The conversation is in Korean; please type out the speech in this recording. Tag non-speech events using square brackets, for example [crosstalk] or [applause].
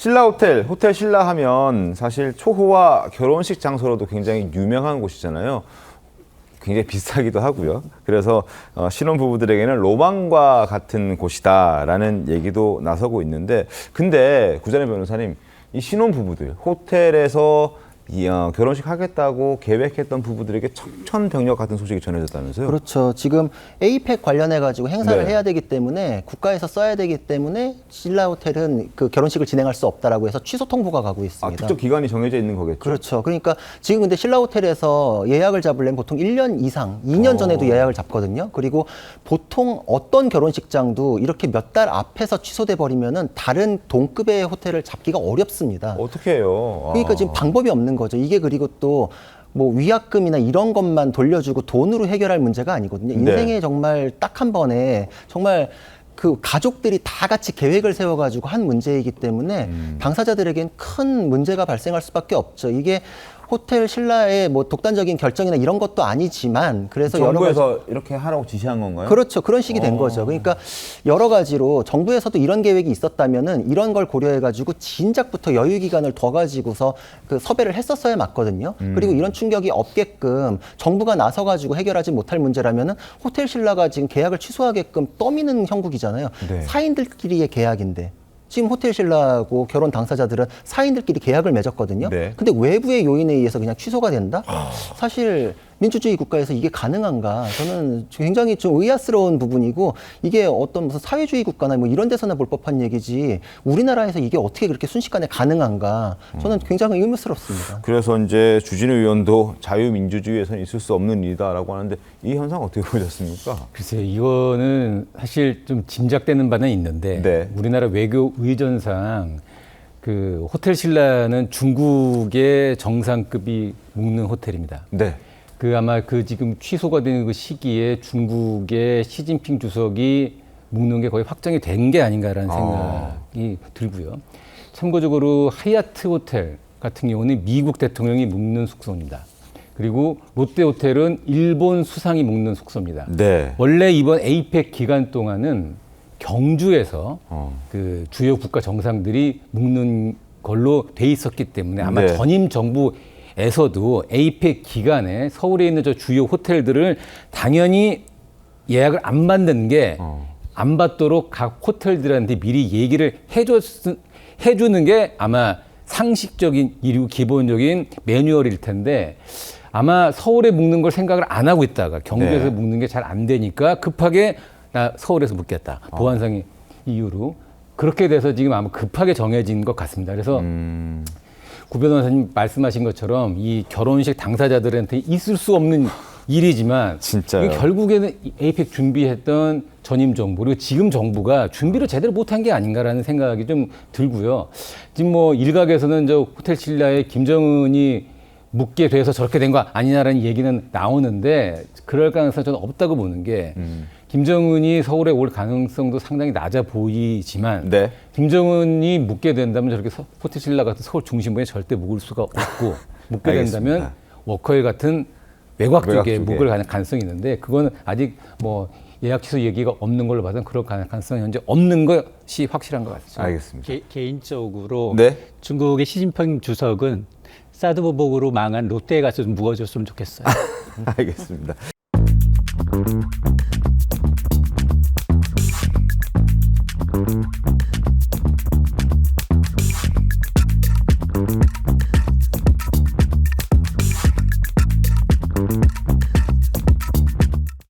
신라 호텔, 호텔 신라 하면 사실 초호와 결혼식 장소로도 굉장히 유명한 곳이잖아요. 굉장히 비싸기도 하고요. 그래서 어, 신혼 부부들에게는 로망과 같은 곳이다라는 얘기도 나서고 있는데, 근데 구자래 변호사님, 이 신혼 부부들 호텔에서 이, 어, 결혼식 하겠다고 계획했던 부부들에게 청천벽력 같은 소식이 전해졌다면서요? 그렇죠. 지금 에이펙 관련해 가지고 행사를 네. 해야 되기 때문에 국가에서 써야 되기 때문에 신라 호텔은 그 결혼식을 진행할 수 없다라고 해서 취소 통보가 가고 아, 있습니다. 특정 기간이 정해져 있는 거겠죠? 그렇죠. 그러니까 지금 근데 신라 호텔에서 예약을 잡으려면 보통 1년 이상, 2년 전에도 예약을 잡거든요. 그리고 보통 어떤 결혼식장도 이렇게 몇 달 앞에서 취소돼 버리면은 다른 동급의 호텔을 잡기가 어렵습니다. 어떻게 해요? 아. 그러니까 지금 방법이 없는 거죠. 이게 그리고 또 뭐 위약금이나 이런 것만 돌려주고 돈으로 해결할 문제가 아니거든요. 네. 인생에 정말 딱 한 번에 정말 그 가족들이 다 같이 계획을 세워가지고 한 문제이기 때문에 음. 당사자들에겐 큰 문제가 발생할 수밖에 없죠. 이게 호텔 신라의 뭐 독단적인 결정이나 이런 것도 아니지만 그래서 여러 가지 정부에서 이렇게 하라고 지시한 건가요? 그렇죠. 그런 식이 된 어. 거죠. 그러니까 여러 가지로 정부에서도 이런 계획이 있었다면은 이런 걸 고려해가지고 진작부터 여유 기간을 둬 가지고서 그 섭외를 했었어야 맞거든요. 음. 그리고 이런 충격이 없게끔 정부가 나서 가지고 해결하지 못할 문제라면은 호텔 신라가 지금 계약을 취소하게끔 떠미는 형국이잖아요. 네. 사인들끼리의 계약인데. 지금 호텔 신라하고 결혼 당사자들은 사인들끼리 계약을 맺었거든요. 네. 아. 근데 외부의 요인에 의해서 그냥 취소가 된다? 사실 민주주의 국가에서 이게 가능한가? 저는 굉장히 좀 의아스러운 부분이고 이게 어떤 무슨 사회주의 국가나 뭐 이런 데서나 볼 법한 얘기지 우리나라에서 이게 어떻게 그렇게 순식간에 가능한가? 저는 굉장히 의문스럽습니다. 그래서 이제 주진우 의원도 자유민주주의에서는 있을 수 없는 일이다라고 하는데 이 현상 어떻게 보셨습니까? 글쎄요, 이거는 사실 좀 짐작되는 바는 있는데 네. 우리나라 외교 의전상 그 호텔 신라는 중국의 정상급이 묵는 호텔입니다. 네. 그 아마 그 지금 취소가 되는 그 시기에 중국의 시진핑 주석이 묵는 게 거의 확정이 된 게 아닌가라는 아. 생각이 들고요. 참고적으로 하얏트 호텔 같은 경우는 미국 대통령이 묵는 숙소입니다. 그리고 롯데 호텔은 일본 수상이 묵는 숙소입니다. 네. 원래 이번 에이펙 기간 동안은 경주에서 어. 그 주요 국가 정상들이 묵는 걸로 돼 있었기 때문에 아마 네. 전임 정부 에서도 에이펙 기간에 서울에 있는 저 주요 호텔들을 당연히 예약을 안 받는 게안 어. 받도록 각 호텔들한테 미리 얘기를 해줬 해주는 게 아마 상식적인 이리고 기본적인 매뉴얼일 텐데 아마 서울에 묵는 걸 생각을 안 하고 있다가 경주에서 네. 묵는 게 잘 안 되니까 급하게 나 서울에서 묵겠다 보안상의 이유로 그렇게 돼서 지금 아마 급하게 정해진 것 같습니다. 그래서 음. 구 변호사님 말씀하신 것처럼 이 결혼식 당사자들한테 있을 수 없는 일이지만 [laughs] 진짜요. 결국에는 이 에이펙 준비했던 전임 정부 그리고 지금 정부가 준비를 제대로 못한 게 아닌가라는 생각이 좀 들고요. 지금 뭐 일각에서는 저 호텔 신라에 김정은이 묵게 돼서 저렇게 된 거 아니냐라는 얘기는 나오는데 그럴 가능성은 저는 없다고 보는 게 음. 김정은이 서울에 올 가능성도 상당히 낮아 보이지만 네. 김정은이 묵게 된다면 저렇게 신라 같은 서울 중심부에 절대 묵을 수가 없고 [laughs] 묵게 알겠습니다. 된다면 워커힐 같은 외곽 외곽 쪽에 쪽에. 묵을 가능 가능성이 있는데 그거는 아직 뭐 예약 취소 얘기가 없는 걸로 봐서는 그럴 가능성이 현재 없는 것이 확실한 것 같습니다. 알겠습니다. 개, 개인적으로 네. 중국의 시진핑 주석은 사드 보복으로 망한 롯데에 가서 좀 묵어줬으면 좋겠어요. [laughs] 알겠습니다.